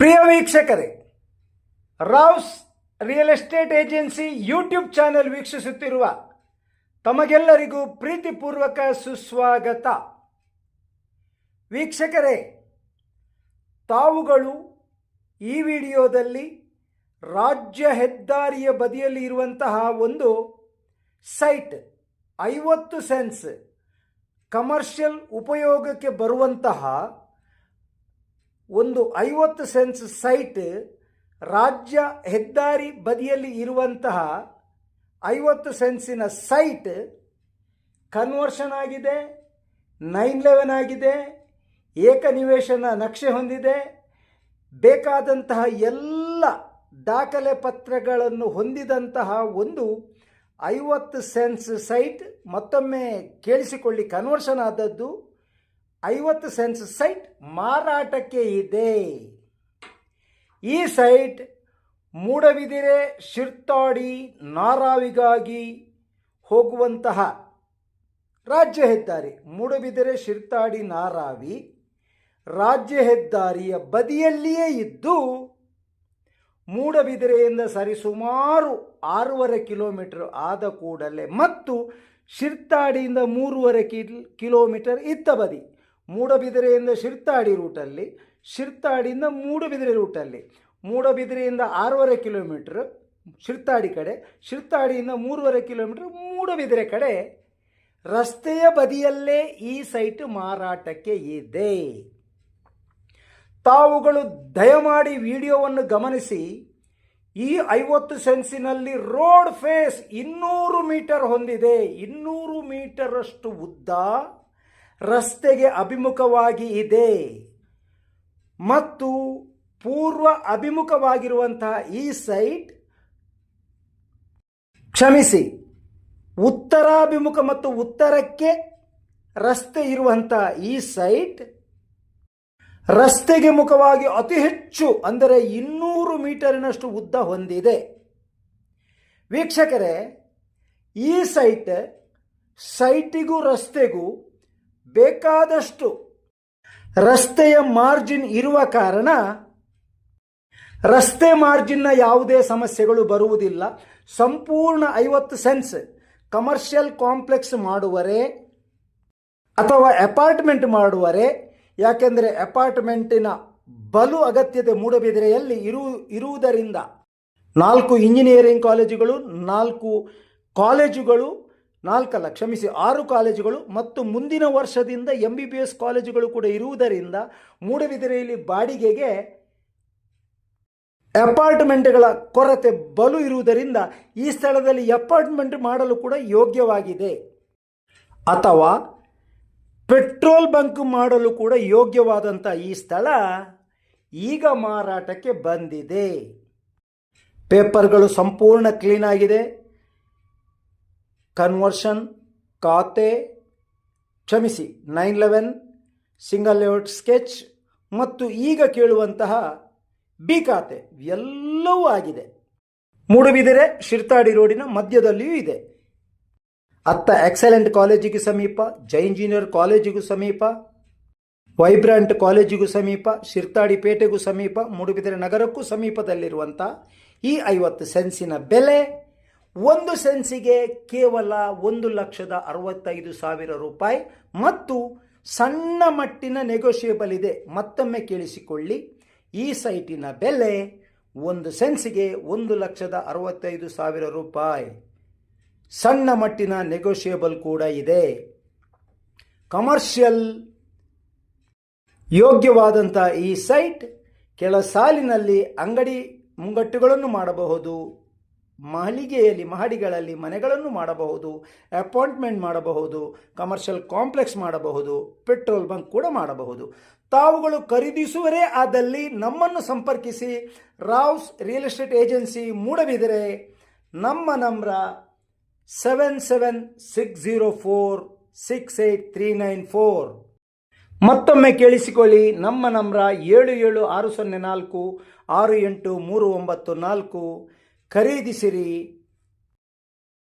ಪ್ರಿಯ ವೀಕ್ಷಕರೇ, Rao's real estate agency YouTube channel ವೀಕ್ಷಿಸುತ್ತಿರುವ ತಮಗೆಲ್ಲರಿಗೂ ಪ್ರೀತಿಪೂರ್ವಕ ಸುಸ್ವಾಗತ. ವೀಕ್ಷಕರೇ, ತಾವುಗಳು ಈ ವಿಡಿಯೋದಲ್ಲಿ ರಾಜ್ಯ ಹೆದ್ದಾರಿಯ ಬದಿಯಲ್ಲಿ ಇರುವಂತಹ ಒಂದು ಸೈಟ್, ಐವತ್ತು ಸೆನ್ಸ್, ಕಮರ್ಷಿಯಲ್ ಉಪಯೋಗಕ್ಕೆ ಬರುವಂತಹ ಒಂದು ಐವತ್ತು ಸೆನ್ಸ್ ಸೈಟ್ ರಾಜ್ಯ ಹೆದ್ದಾರಿ ಬದಿಯಲ್ಲಿ ಇರುವಂತಹ ಐವತ್ತು ಸೆನ್ಸಿನ ಸೈಟ್ ಕನ್ವರ್ಷನ್ ಆಗಿದೆ, ನೈನ್ ಲೆವೆನ್ ಆಗಿದೆ, ಏಕನಿವೇಶನ ನಕ್ಷೆ ಹೊಂದಿದೆ. ಬೇಕಾದಂತಹ ಎಲ್ಲ ದಾಖಲೆ ಪತ್ರಗಳನ್ನು ಹೊಂದಿದಂತಹ ಒಂದು ಐವತ್ತು ಸೆನ್ಸ್ ಸೈಟ್ ಮತ್ತೊಮ್ಮೆ ಕೇಳಿಸಿಕೊಳ್ಳಿ, ಕನ್ವರ್ಷನ್ ಆದದ್ದು ಐವತ್ತು ಸೆನ್ಸ್ ಸೈಟ್ ಮಾರಾಟಕ್ಕೆ ಇದೆ. ಈ ಸೈಟ್ ಮೂಡಬಿದಿರೆ, ಶಿರ್ತಾಡಿ, ನಾರಾವಿಗಾಗಿ ಹೋಗುವಂತಹ ರಾಜ್ಯ ಹೆದ್ದಾರಿ. ಮೂಡಬಿದಿರೆ, ಶಿರ್ತಾಡಿ, ನಾರಾವಿ ರಾಜ್ಯ ಹೆದ್ದಾರಿಯ ಬದಿಯಲ್ಲಿಯೇ ಇದ್ದು ಮೂಡಬಿದಿರೆಯಿಂದ ಸರಿಸುಮಾರು ಆರೂವರೆ ಕಿಲೋಮೀಟರ್ ಆದ ಕೂಡಲೇ ಮತ್ತು ಶಿರ್ತಾಡಿಯಿಂದ ಮೂರುವರೆ ಕಿಲ್ ಕಿಲೋಮೀಟರ್ ಇತ್ತ ಬದಿ. ಮೂಡಬಿದಿರೆಯಿಂದ ಶಿರ್ತಾಡಿ ರೂಟಲ್ಲಿ, ಶಿರ್ತಾಡಿಯಿಂದ ಮೂಡಬಿದಿರೆ ರೂಟಲ್ಲಿ. ಮೂಡಬಿದಿರೆಯಿಂದ ಆರೂವರೆ ಕಿಲೋಮೀಟ್ರ್ ಶಿರ್ತಾಡಿ ಕಡೆ, ಶಿರ್ತಾಡಿಯಿಂದ ಮೂರುವರೆ ಕಿಲೋಮೀಟ್ರ್ ಮೂಡಬಿದಿರೆ ಕಡೆ. ರಸ್ತೆಯ ಬದಿಯಲ್ಲೇ ಈ ಸೈಟ್ ಮಾರಾಟಕ್ಕೆ ಇದೆ. ತಾವುಗಳು ದಯಮಾಡಿ ವಿಡಿಯೋವನ್ನು ಗಮನಿಸಿ, ಈ ಐವತ್ತು ಸೆನ್ಸಿನಲ್ಲಿ ರೋಡ್ ಫೇಸ್ ಇನ್ನೂರು ಮೀಟರ್ ಹೊಂದಿದೆ. ಇನ್ನೂರು ಮೀಟರಷ್ಟು ಉದ್ದ. ರಸ್ತೆಗೆ ಅಭಿಮುಖವಾಗಿ ಇದೆ. ಮತ್ತು ಪೂರ್ವ ಅಭಿಮುಖವಾಗಿರುವಂತಹ ಈ ಸೈಟ್ ಕ್ಷಮಿಸಿ, ಉತ್ತರಾಭಿಮುಖ ಮತ್ತು ಉತ್ತರಕ್ಕೆ ರಸ್ತೆ ಇರುವಂತಹ ಈ ಸೈಟ್ ರಸ್ತೆಗೆ ಮುಖವಾಗಿ ಅತಿ ಹೆಚ್ಚು, ಅಂದರೆ ಇನ್ನೂರು ಮೀಟರಿನಷ್ಟು ಉದ್ದ ಹೊಂದಿದೆ. ವೀಕ್ಷಕರೇ, ಈ ಸೈಟ್ ಸೈಟಿಗೂ ರಸ್ತೆಗೂ ಬೇಕಾದಷ್ಟು ರಸ್ತೆಯ ಮಾರ್ಜಿನ್ ಇರುವ ಕಾರಣ ರಸ್ತೆ ಮಾರ್ಜಿನ್ನ ಯಾವುದೇ ಸಮಸ್ಯೆಗಳು ಬರುವುದಿಲ್ಲ. ಸಂಪೂರ್ಣ ಐವತ್ತು ಸೆನ್ಸ್ ಕಮರ್ಷಿಯಲ್ ಕಾಂಪ್ಲೆಕ್ಸ್ ಮಾಡುವರೆ ಅಥವಾ ಅಪಾರ್ಟ್ಮೆಂಟ್ ಮಾಡುವರೆ. ಯಾಕೆಂದರೆ ಅಪಾರ್ಟ್ಮೆಂಟಿನ ಬಲು ಅಗತ್ಯತೆ ಮೂಡಬಿದಿರೆಯಲ್ಲಿ ಇರು, ಇರುವುದರಿಂದ ನಾಲ್ಕು ಇಂಜಿನಿಯರಿಂಗ್ ಕಾಲೇಜುಗಳು, ನಾಲ್ಕು ಕಾಲೇಜುಗಳು ನಾಲ್ಕಲ್ಲ, ಕ್ಷಮಿಸಿ, ಆರು ಕಾಲೇಜುಗಳು ಮತ್ತು ಮುಂದಿನ ವರ್ಷದಿಂದ ಎಂ ಬಿ ಬಿ ಎಸ್ ಕಾಲೇಜುಗಳು ಕೂಡ ಇರುವುದರಿಂದ ಮೂಡಬಿದಿರೆಯಲ್ಲಿ ಬಾಡಿಗೆಗೆ ಅಪಾರ್ಟ್ಮೆಂಟ್ಗಳ ಕೊರತೆ ಬಲು ಇರುವುದರಿಂದ ಈ ಸ್ಥಳದಲ್ಲಿ ಅಪಾರ್ಟ್ಮೆಂಟ್ ಮಾಡಲು ಕೂಡ ಯೋಗ್ಯವಾಗಿದೆ. ಅಥವಾ ಪೆಟ್ರೋಲ್ ಬಂಕ್ ಮಾಡಲು ಕೂಡ ಯೋಗ್ಯವಾದಂಥ ಈ ಸ್ಥಳ ಈಗ ಮಾರಾಟಕ್ಕೆ ಬಂದಿದೆ. ಪೇಪರ್ಗಳು ಸಂಪೂರ್ಣ ಕ್ಲೀನ್ ಆಗಿದೆ. ಕನ್ವರ್ಷನ್, ಖಾತೆ, ಕ್ಷಮಿಸಿ nine eleven single layout sketch ಮತ್ತು ಈಗ ಕೇಳುವಂತಹ ಬಿ ಖಾತೆ ಎಲ್ಲವೂ ಆಗಿದೆ. ಮೂಡುಬಿದಿರೆ, ಶಿರ್ತಾಡಿ ರೋಡಿನ ಮಧ್ಯದಲ್ಲಿಯೂ ಇದೆ. ಅತ್ತ ಎಕ್ಸಲೆಂಟ್ ಕಾಲೇಜಿಗೂ ಸಮೀಪ, ಜೈ ಇಂಜಿನಿಯರ್ ಕಾಲೇಜಿಗೂ ಸಮೀಪ, ವೈಬ್ರಾಂಟ್ ಕಾಲೇಜಿಗೂ ಸಮೀಪ, ಶಿರ್ತಾಡಿ ಪೇಟೆಗೂ ಸಮೀಪ, ಮೂಡುಬಿದಿರೆ ನಗರಕ್ಕೂ ಸಮೀಪದಲ್ಲಿರುವಂಥ ಈ ಐವತ್ತು ಸೆನ್ಸಿನ ಬೆಲೆ ಒಂದು ಸೆನ್ಸಿಗೆ ಕೇವಲ ಒಂದು ಲಕ್ಷದ ಅರವತ್ತೈದು ಸಾವಿರ ರೂಪಾಯಿ ಮತ್ತು ಸಣ್ಣ ಮಟ್ಟಿನ ನೆಗೋಷಿಯೇಬಲ್ ಇದೆ. ಮತ್ತೊಮ್ಮೆ ಕೇಳಿಸಿಕೊಳ್ಳಿ. ಈ ಸೈಟಿನ ಬೆಲೆ ಒಂದು ಸೆನ್ಸಿಗೆ ಒಂದು ಲಕ್ಷದ ಅರವತ್ತೈದು ಸಾವಿರ ರೂಪಾಯಿ. ಸಣ್ಣ ಮಟ್ಟಿನ ನೆಗೋಷಿಯೇಬಲ್ ಕೂಡ ಇದೆ. ಕಮರ್ಷಿಯಲ್ ಯೋಗ್ಯವಾದಂಥ ಈ ಸೈಟ್ ಕೆಳ ಸಾಲಿನಲ್ಲಿ ಅಂಗಡಿ ಮುಂಗಟ್ಟುಗಳನ್ನು ಮಾಡಬಹುದು. ಮಳಿಗೆಯಲ್ಲಿ, ಮಹಡಿಗಳಲ್ಲಿ ಮನೆಗಳನ್ನು ಮಾಡಬಹುದು, ಅಪಾಯಿಂಟ್ಮೆಂಟ್ ಮಾಡಬಹುದು, ಕಮರ್ಷಿಯಲ್ ಕಾಂಪ್ಲೆಕ್ಸ್ ಮಾಡಬಹುದು, ಪೆಟ್ರೋಲ್ ಬಂಕ್ ಕೂಡ ಮಾಡಬಹುದು. ತಾವುಗಳು ಖರೀದಿಸುವರೇ ಆದಲ್ಲಿ ನಮ್ಮನ್ನು ಸಂಪರ್ಕಿಸಿ, Rao's real estate agency Moodabidri ನಮ್ಮ number seven seven six zero four six eight three nine four ಮತ್ತೊಮ್ಮೆ ಕೇಳಿಸಿಕೊಳ್ಳಿ, ನಮ್ಮ ನಂಬರ ಏಳು ಏಳು ಆರು ಸೊನ್ನೆ ನಾಲ್ಕು, ಆರು ಎಂಟು ಮೂರು ಒಂಬತ್ತು ನಾಲ್ಕು ಖರೀದಿಸಿರಿ